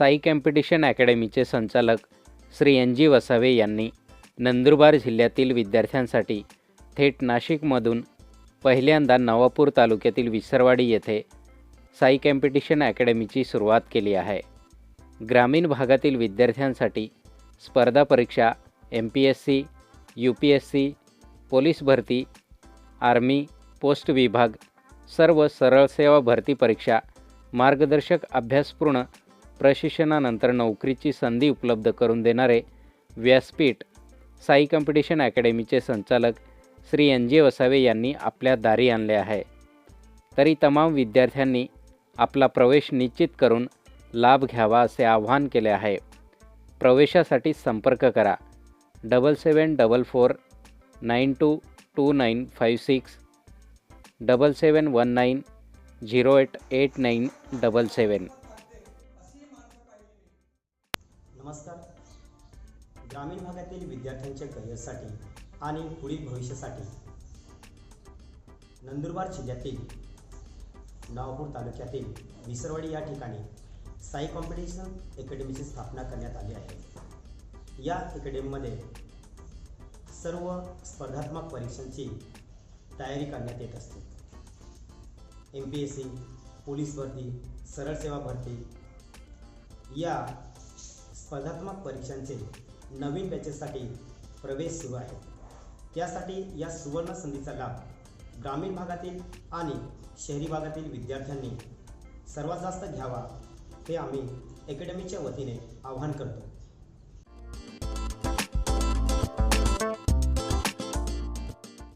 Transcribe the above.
Sai competition अकॅडमीचे संचालक Shri N G Vasave यांनी नंदुरबार जिल्ह्यातील विद्यार्थ्यांसाठी थेट नाशिकमधून पहिल्यांदा नवापूर तालुक्यातील विसरवाडी येथे साई कॉम्पिटिशन अकॅडमीची सुरुवात केली आहे. ग्रामीण भागातील विद्यार्थ्यांसाठी स्पर्धा परीक्षा M P S C U P S C police भरती आर्मी पोस्ट विभाग सर्व सरळ सेवा भरती परीक्षा मार्गदर्शक अभ्यासपूर्ण प्रशिक्षणानंतर नोकरीची संधी उपलब्ध करून देणारे व्यासपीठ साई कॉम्पिटिशन अकॅडमीचे संचालक श्री एन जे वसावे यांनी आपल्या दारी आणले आहे. तरी तमाम विद्यार्थ्यांनी आपला प्रवेश निश्चित करून लाभ घ्यावा असे आवाहन केले आहे. प्रवेशासाठी संपर्क करा. Double seven double four nine two two nine five six double seven one nine zero eight eight nine double seven नमस्कार. ग्रामीण भागातील विद्यार्थ्यांच्या करिअरसाठी आणि पुढील भविष्यासाठी नंदुरबार जिल्ह्यातील नवापूर तालुक्यातील विसरवाडी या ठिकाणी साई कॉम्पिटिशन अकॅडमीची स्थापना करण्यात आली आहे. या अकॅडमीमध्ये सर्व स्पर्धात्मक परीक्षांची तयारी करण्यात येत असते. M P S C police भरती सरळ सेवा भरती या स्पर्धात्मक परीक्षांचे नवीन बॅचेससाठी प्रवेश सुरू आहे. त्यासाठी या सुवर्ण संधीचा लाभ ग्रामीण भागातील आणि शहरी भागातील विद्यार्थ्यांनी सर्वात जास्त घ्यावा हे आम्ही अकॅडमीच्या वतीने आवाहन करतो.